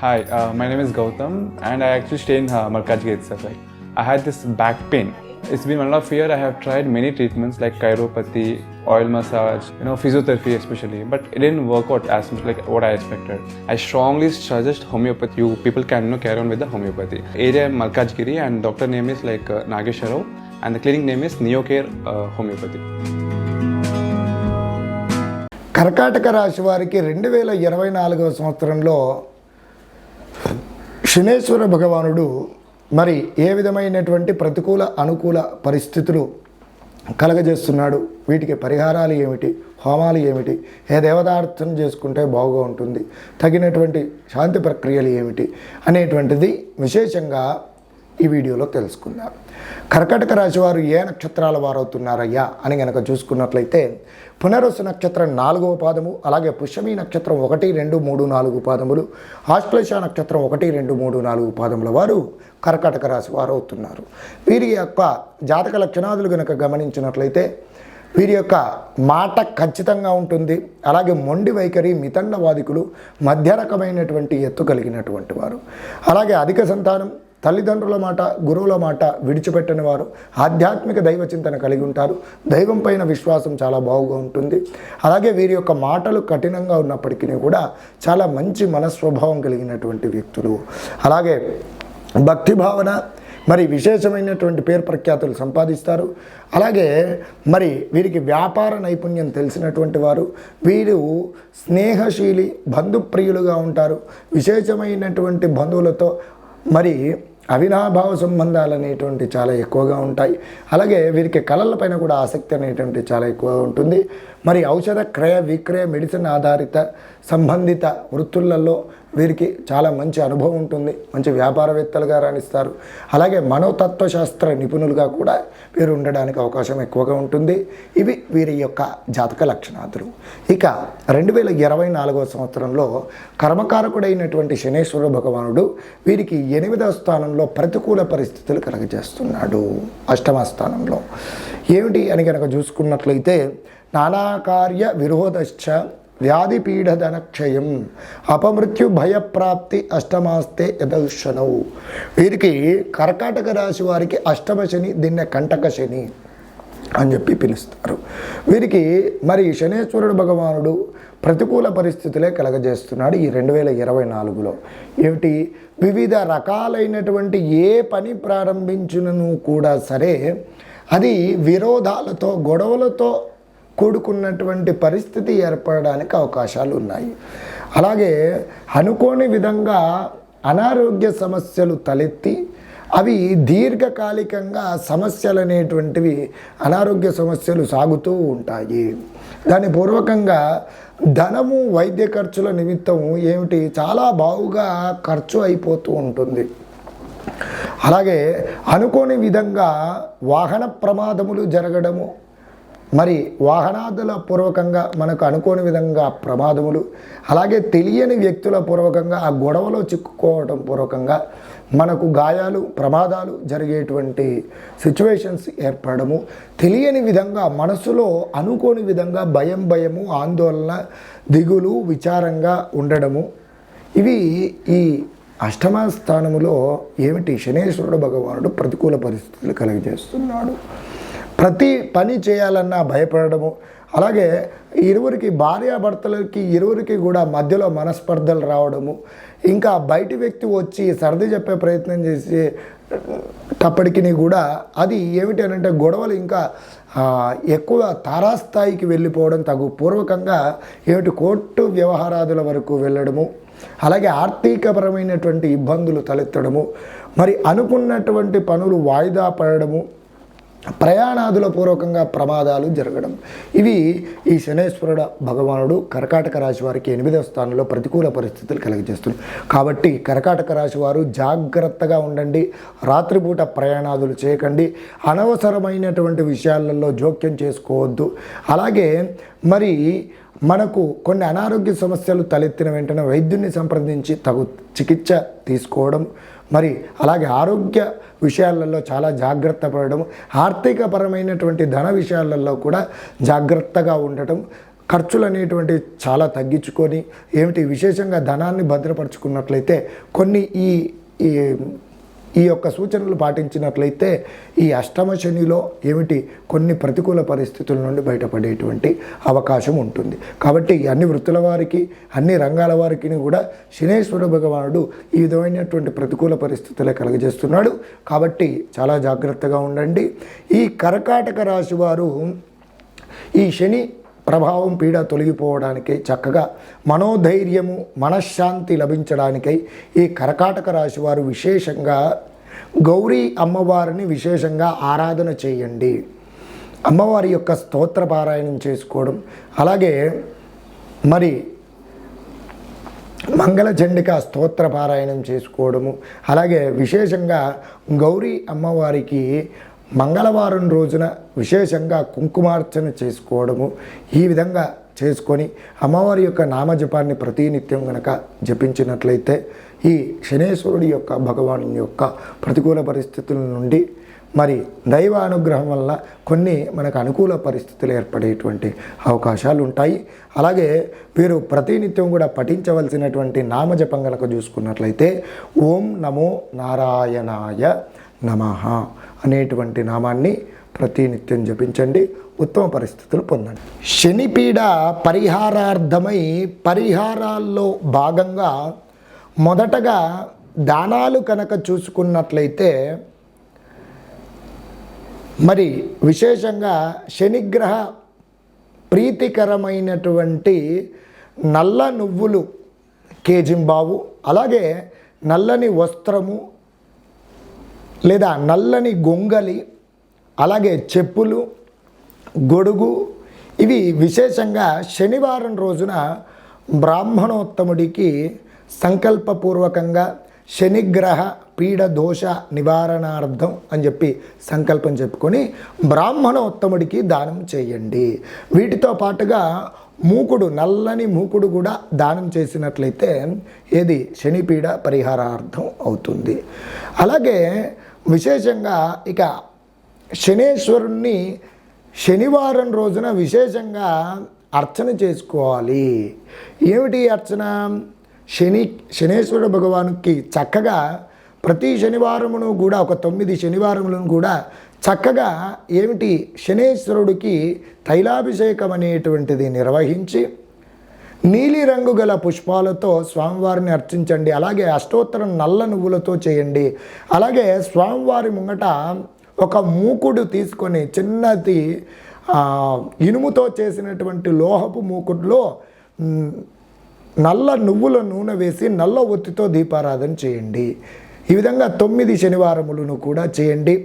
Hi, uh, my name is Gautam, and I actually stay in uh, Markajgir itself. Like, I had this back pain. It's been one of year. I have tried many treatments like chiropathy, oil massage, you know, physiotherapy especially, but it didn't work out as much like what I expected. I strongly suggest homeopathy. You people can you know, carry on with the homeopathy. Area Malkajgiri, and doctor name is like uh, Nagesharov, and the clinic name is Neocare uh, Homeopathy. కర్కాటక రాశి వారికి రెండు వేల ఇరవై నాలుగవ సంవత్సరంలో శనేశ్వర భగవానుడు మరి ఏ విధమైనటువంటి ప్రతికూల అనుకూల పరిస్థితులు కలగజేస్తున్నాడు? వీటికి పరిహారాలు ఏమిటి? హోమాలు ఏమిటి? ఏ దేవతార్థం చేసుకుంటే బాగుగా ఉంటుంది? తగినటువంటి శాంతి ప్రక్రియలు ఏమిటి? అనేటువంటిది విశేషంగా ఈ వీడియోలో తెలుసుకుందాం. కర్కటక రాశి వారు ఏ నక్షత్రాల వారు అవుతున్నారయ్యా అని గనక చూసుకున్నట్లయితే పునరుసు నక్షత్రం నాలుగవ పాదము అలాగే పుష్యమి నక్షత్రం ఒకటి రెండు మూడు నాలుగు పాదములు ఆశ్లేష నక్షత్రం ఒకటి రెండు మూడు నాలుగు పాదముల వారు కర్కాటక రాశి వారు అవుతున్నారు వీరి యొక్క జాతక లక్షణాదులు గనక గమనించినట్లయితే వీరి యొక్క మాట ఖచ్చితంగా ఉంటుంది. అలాగే మొండి వైఖరి మితండవాదికులు మధ్య రకమైనటువంటి ఎత్తు కలిగినటువంటి వారు. అలాగే అధిక సంతానం తల్లిదండ్రుల మాట గురువుల మాట విడిచిపెట్టని వారు ఆధ్యాత్మిక దైవ చింతన కలిగి ఉంటారు. దైవం పైన విశ్వాసం చాలా బాగుగా ఉంటుంది. అలాగే వీరి యొక్క మాటలు కఠినంగా ఉన్నప్పటికీ కూడా చాలా మంచి మనస్వభావం కలిగినటువంటి వ్యక్తులు. అలాగే భక్తి భావన మరి విశేషమైనటువంటి పేరు ప్రఖ్యాతులు సంపాదిస్తారు. అలాగే మరి వీరికి వ్యాపార నైపుణ్యం తెలిసినటువంటి వారు వీరు స్నేహశీలి బంధుప్రియులుగా ఉంటారు. విశేషమైనటువంటి బంధువులతో మరి అవినాభావ సంబంధాలు అనేటువంటి చాలా ఎక్కువగా ఉంటాయి. అలాగే వీరికి కళలపైన కూడా ఆసక్తి అనేటువంటి చాలా ఎక్కువగా ఉంటుంది. మరి ఔషధ క్రయ విక్రయ మెడిసిన్ ఆధారిత సంబంధిత వృత్తులలో వీరికి చాలా మంచి అనుభవం ఉంటుంది. మంచి వ్యాపారవేత్తలుగా రాణిస్తారు. అలాగే మనోతత్వశాస్త్ర నిపుణులుగా కూడా వీరు ఉండడానికి అవకాశం ఎక్కువగా ఉంటుంది. ఇవి వీరి యొక్క జాతక లక్షణాదులు. ఇక రెండు వేల ఇరవై నాలుగవ సంవత్సరంలో కర్మకారకుడైనటువంటి శనేశ్వర భగవానుడు వీరికి ఎనిమిదవ స్థానంలో ప్రతికూల పరిస్థితులు కలగజేస్తున్నాడు అష్టమ స్థానంలో ఏమిటి అని కనుక చూసుకున్నట్లయితే నానాకార్య విరోధశ్చ వ్యాధి పీడధనక్షయం అపమృత్యు భయప్రాప్తి అష్టమాస్తే యదర్శనవు వీరికి కర్కాటక రాశి వారికి అష్టమ శని దీన్నే కంటక శని. అని చెప్పి పిలుస్తారు. వీరికి మరి శనేశ్వరుడు భగవానుడు ప్రతికూల పరిస్థితులే కలగజేస్తున్నాడు ఈ రెండు వేల ఇరవై నాలుగులో. ఏమిటి? వివిధ రకాలైనటువంటి ఏ పని ప్రారంభించినను కూడా సరే అది విరోధాలతో గొడవలతో కూడుకున్నటువంటి పరిస్థితి ఏర్పడడానికి అవకాశాలు ఉన్నాయి. అలాగే అనుకోని విధంగా అనారోగ్య సమస్యలు తలెత్తి అవి దీర్ఘకాలికంగా సమస్యలు అనేటువంటివి అనారోగ్య సమస్యలు సాగుతూ ఉంటాయి. దాని పూర్వకంగా ధనము వైద్య ఖర్చుల నిమిత్తం ఏమిటి? చాలా బావుగా ఖర్చు అయిపోతూ ఉంటుంది. అలాగే అనుకోని విధంగా వాహన ప్రమాదములు జరగడము మరి వాహనాదుల పూర్వకంగా మనకు అనుకోని విధంగా ప్రమాదములు అలాగే తెలియని వ్యక్తుల పూర్వకంగా ఆ గొడవలో చిక్కుకోవడం పూర్వకంగా మనకు గాయాలు ప్రమాదాలు జరిగేటువంటి సిచ్యువేషన్స్ ఏర్పడము. తెలియని విధంగా మనసులో అనుకోని విధంగా భయం భయము ఆందోళన దిగులు విచారంగా ఉండడము. ఇవి ఈ అష్టమ స్థానములో ఏమిటి? శనేశ్వరుడు భగవానుడు ప్రతికూల పరిస్థితులు కలిగజేస్తున్నాడు. ప్రతి పని చేయాలన్నా భయపడము అలాగే ఇరువురికి భార్యాభర్తలకి ఇరువురికి కూడా మధ్యలో మనస్పర్ధలు రావడము. ఇంకా బయటి వ్యక్తి వచ్చి సర్ది చెప్పే ప్రయత్నం చేసి తప్పటికి కూడా అది ఏమిటి అని అంటే గొడవలు ఇంకా ఎక్కువ తారాస్థాయికి వెళ్ళిపోవడం తగు పూర్వకంగా ఏమిటి కోర్టు వ్యవహారాదుల వరకు వెళ్ళడము. అలాగే ఆర్థికపరమైనటువంటి ఇబ్బందులు తలెత్తడము. మరి అనుకున్నటువంటి పనులు వాయిదా పడడము. ప్రయాణాదుల పూర్వకంగా ప్రమాదాలు జరగడం. ఇవి ఈ శనేశ్వరుడు భగవానుడు కర్కాటక రాశి వారికి ఎనిమిదవ స్థానంలో ప్రతికూల పరిస్థితులు కలిగజేస్తుంది కాబట్టి కర్కాటక రాశి వారు జాగ్రత్తగా ఉండండి. రాత్రిపూట ప్రయాణాదులు చేయకండి. అనవసరమైనటువంటి విషయాలలో జోక్యం చేసుకోవద్దు. అలాగే మరి మనకు కొన్ని అనారోగ్య సమస్యలు తలెత్తిన వెంటనే వైద్యుని సంప్రదించి తగు చికిత్స తీసుకోవడం మరి అలాగే ఆరోగ్య విషయాలలో చాలా జాగ్రత్త పడడం ఆర్థికపరమైనటువంటి ధన విషయాలలో కూడా జాగ్రత్తగా ఉండటం ఖర్చులు అనేటువంటి చాలా తగ్గించుకొని ఏమిటి విశేషంగా ధనాన్ని భద్రపరుచుకున్నట్లయితే కొన్ని ఈ ఈ యొక్క సూచనలు పాటించినట్లయితే ఈ అష్టమ శనిలో ఏమిటి? కొన్ని ప్రతికూల పరిస్థితుల నుండి బయటపడేటువంటి అవకాశం ఉంటుంది. కాబట్టి అన్ని వృత్తుల వారికి అన్ని రంగాల వారికి కూడా శనేశ్వర భగవానుడు ఈ విధమైనటువంటి ప్రతికూల పరిస్థితులే కలుగజేస్తున్నాడు. కాబట్టి చాలా జాగ్రత్తగా ఉండండి. ఈ కర్కాటక రాశి వారు ఈ శని ప్రభావం పీడ తొలగిపోవడానికై చక్కగా మనోధైర్యము మనశ్శాంతి లభించడానికై ఈ కర్కాటక రాశి వారు విశేషంగా గౌరీ అమ్మవారిని విశేషంగా ఆరాధన చేయండి. అమ్మవారి యొక్క స్తోత్ర పారాయణం చేసుకోవడం అలాగే మరి మంగళ చండిక స్తోత్ర పారాయణం చేసుకోవడము అలాగే విశేషంగా గౌరీ అమ్మవారికి మంగళవారం రోజున విశేషంగా కుంకుమార్చన చేసుకోవడము ఈ విధంగా చేసుకొని అమ్మవారి యొక్క నామజపాన్ని ప్రతినిత్యం గనక జపించినట్లయితే ఈ శనేశ్వరుడి యొక్క భగవాను యొక్క ప్రతికూల పరిస్థితుల నుండి మరి దైవ అనుగ్రహం వల్ల కొన్ని మనకు అనుకూల పరిస్థితులు ఏర్పడేటువంటి అవకాశాలు ఉంటాయి. అలాగే వీరు ప్రతినిత్యం కూడా పఠించవలసినటువంటి నామజపం గనక చూసుకున్నట్లయితే ఓం నమో నారాయణాయ నమః. అనేటువంటి నామాన్ని ప్రతినిత్యం జపించండి ఉత్తమ పరిస్థితులు పొందండి. శనిపీడ పరిహారార్థమై పరిహారాల్లో భాగంగా మొదటగా దానాలు కనుక చూసుకున్నట్లయితే మరి విశేషంగా శనిగ్రహ ప్రీతికరమైనటువంటి నల్ల నువ్వులు కేజింబావు అలాగే నల్లని వస్త్రము లేదా నల్లని గొంగలి అలాగే చెప్పులు గొడుగు ఇవి విశేషంగా శనివారం రోజున బ్రాహ్మణోత్తముడికి సంకల్పపూర్వకంగా శనిగ్రహ పీడ దోష నివారణార్థం అని చెప్పి సంకల్పం చెప్పుకొని బ్రాహ్మణోత్తముడికి దానం చేయండి. వీటితో పాటుగా మూకుడు నల్లని మూకుడు కూడా దానం చేసినట్లయితే ఏది? శనిపీడ పరిహారార్థం అవుతుంది. అలాగే విశేషంగా ఇక శనేశ్వరుణ్ణి శనివారం రోజున విశేషంగా అర్చన చేసుకోవాలి. ఏమిటి అర్చన? శని శనేశ్వర భగవానుకి చక్కగా ప్రతి శనివారమును కూడా ఒక తొమ్మిది శనివారములను కూడా చక్కగా ఏమిటి శనేశ్వరుడికి తైలాభిషేకం అనేటువంటిది నిర్వహించి నీలిరంగు గల పుష్పాలతో స్వామివారిని అర్చించండి అలాగే అష్టోత్తరం నల్ల నువ్వులతో చేయండి అలాగే స్వామివారి ముంగట ఒక మూకుడు తీసుకొని చిన్నది ఇనుముతో చేసినటువంటి లోహపు మూకుడులో నల్ల నువ్వుల నూనె వేసి నల్ల ఒత్తితో దీపారాధన చేయండి. ఈ విధంగా తొమ్మిది శనివారములను కూడా చేయండి.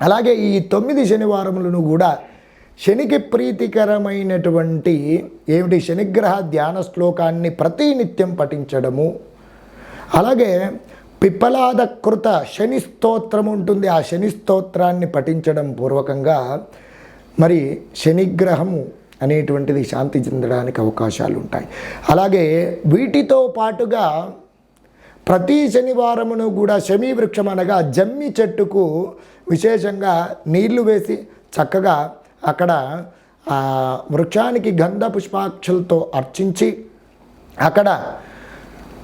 అలాగే ఈ తొమ్మిది శనివారములను కూడా శనికి ప్రీతికరమైనటువంటి ఏమిటి? శనిగ్రహ ధ్యాన శ్లోకాన్ని ప్రతినిత్యం పఠించడము. అలాగే పిప్పలాదకృత శని స్తోత్రం ఉంటుంది. ఆ శని స్తోత్రాన్ని పఠించడం పూర్వకంగా మరి శనిగ్రహము అనేటువంటిది శాంతి చెందడానికి అవకాశాలు ఉంటాయి. అలాగే వీటితో పాటుగా ప్రతి శనివారమును కూడా శమీ వృక్షం అనగా జమ్మి చెట్టుకు విశేషంగా నీళ్ళు వేసి చక్కగా అక్కడ వృక్షానికి గంధ పుష్పాక్షలతో అర్చించి అక్కడ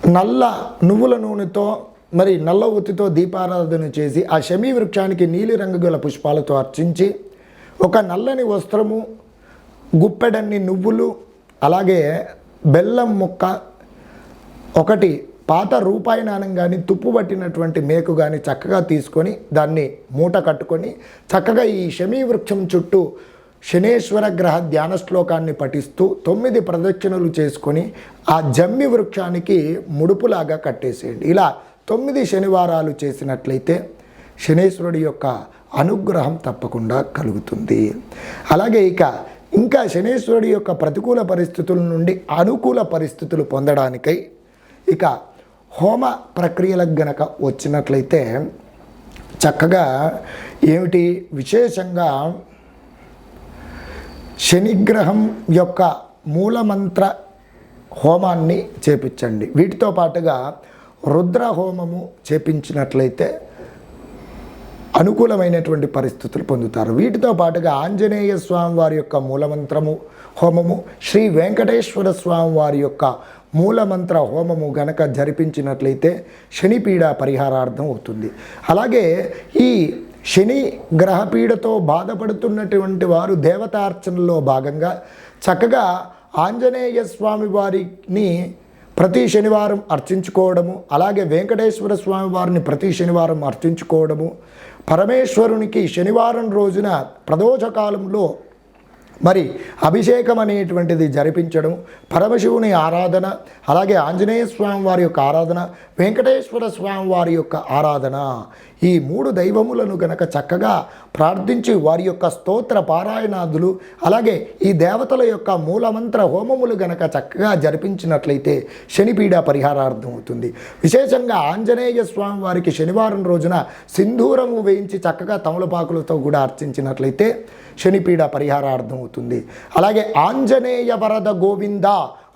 నల్ల నువ్వుల నూనెతో మరి నల్ల ఒత్తితో దీపారాధన చేసి ఆ శమీ వృక్షానికి నీలిరంగు గల పుష్పాలతో అర్చించి ఒక నల్లని వస్త్రము గుప్పెడన్ని నువ్వులు అలాగే బెల్లం ముక్క ఒకటి పాత రూపాయి నాణం కానీ తుప్పు పట్టినటువంటి మేకు కానీ చక్కగా తీసుకొని దాన్ని మూట కట్టుకొని చక్కగా ఈ శమీ వృక్షం చుట్టూ శనేశ్వర గ్రహ ధ్యాన శ్లోకాన్ని పఠిస్తూ తొమ్మిది ప్రదక్షిణలు చేసుకొని ఆ జమ్మి వృక్షానికి ముడుపులాగా కట్టేసేయండి. ఇలా తొమ్మిది శనివారాలు చేసినట్లయితే శనేశ్వరుడి యొక్క అనుగ్రహం తప్పకుండా కలుగుతుంది. అలాగే ఇక ఇంకా శనేశ్వరుడి యొక్క ప్రతికూల పరిస్థితుల నుండి అనుకూల పరిస్థితులు పొందడానికై ఇక హోమ ప్రక్రియలకు గనక వచ్చినట్లయితే చక్కగా ఏమిటి? విశేషంగా శనిగ్రహం యొక్క మూలమంత్ర హోమాన్ని చేపించండి. వీటితో పాటుగా రుద్ర హోమము చేపించినట్లయితే అనుకూలమైనటువంటి పరిస్థితులు పొందుతారు. వీటితో పాటుగా ఆంజనేయ స్వామి వారి యొక్క మూలమంత్రము హోమము. శ్రీ వెంకటేశ్వర స్వామి వారి యొక్క మూలమంత్ర హోమము గనక జరిపించినట్లయితే శనిపీడ పరిహారార్థం అవుతుంది. అలాగే ఈ శని గ్రహపీడతో బాధపడుతున్నటువంటి వారు దేవతార్చనలో భాగంగా చక్కగా ఆంజనేయ స్వామి వారిని ప్రతి శనివారం అర్చించుకోవడము అలాగే వెంకటేశ్వర స్వామి వారిని ప్రతి శనివారం అర్చించుకోవడము పరమేశ్వరునికి శనివారం రోజున ప్రదోష కాలంలో మరి అభిషేకం అనేటువంటిది జరిపించడం పరమశివుని ఆరాధన అలాగే ఆంజనేయ స్వామి వారి యొక్క ఆరాధన వెంకటేశ్వర స్వామి వారి యొక్క ఆరాధన. ఈ మూడు దైవములను గనక చక్కగా ప్రార్థించి వారి యొక్క స్తోత్ర పారాయణాదులు అలాగే ఈ దేవతల యొక్క మూలమంత్ర హోమములు గనక చక్కగా జరిపించినట్లయితే శనిపీడ పరిహారార్థం అవుతుంది. విశేషంగా ఆంజనేయ స్వామి వారికి శనివారం రోజున సింధూరము వేయించి చక్కగా తమలపాకులతో కూడా అర్చించినట్లయితే శనిపీడ పరిహారార్థం అవుతుంది. అలాగే ఆంజనేయ వరద గోవింద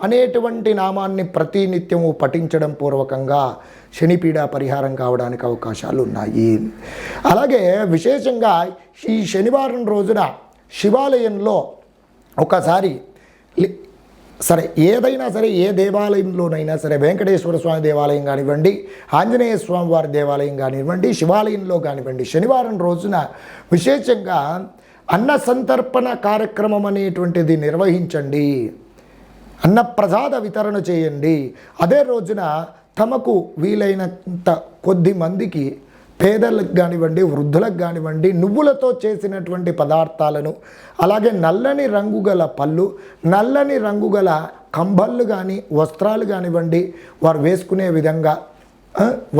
అనేటువంటి నామాన్ని ప్రతినిత్యము పఠించడం పూర్వకంగా శనిపీడ పరిహారం కావడానికి అవకాశాలు ఉన్నాయి అలాగే విశేషంగా ఈ శనివారం రోజున శివాలయంలో ఒకసారి సరే ఏదైనా సరే ఏ దేవాలయంలోనైనా సరే వెంకటేశ్వర స్వామి దేవాలయం కానివ్వండి ఆంజనేయ స్వామి వారి దేవాలయం కానివ్వండి శివాలయంలో కానివ్వండి శనివారం రోజున విశేషంగా అన్న సంతర్పణ కార్యక్రమం అనేటువంటిది నిర్వహించండి. అన్నప్రసాద వితరణ చేయండి. అదే రోజున తమకు వీలైనంత కొద్ది మందికి పేదలకు కానివ్వండి వృద్ధులకు కానివ్వండి నువ్వులతో చేసినటువంటి పదార్థాలను అలాగే నల్లని రంగు గల పళ్ళు నల్లని రంగు గల కంబళ్ళు కానీ వస్త్రాలు కానివ్వండి వారు వేసుకునే విధంగా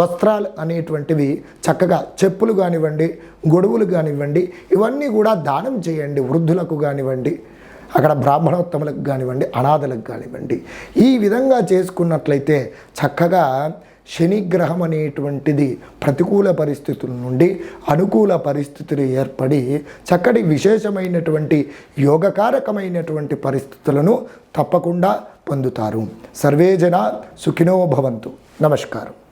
వస్త్రాలు అనేటువంటివి చక్కగా చెప్పులు కానివ్వండి గొడుగులు కానివ్వండి ఇవన్నీ కూడా దానం చేయండి వృద్ధులకు కానివ్వండి. అక్కడ బ్రాహ్మణోత్తములకు కానివ్వండి అనాథలకు కానివ్వండి ఈ విధంగా చేసుకున్నట్లయితే చక్కగా శనిగ్రహం అనేటువంటిది ప్రతికూల పరిస్థితుల నుండి అనుకూల పరిస్థితులు ఏర్పడి చక్కటి విశేషమైనటువంటి యోగకారకమైనటువంటి పరిస్థితులను తప్పకుండా పొందుతారు. సర్వేజన సుఖినో భవంతు. నమస్కారం.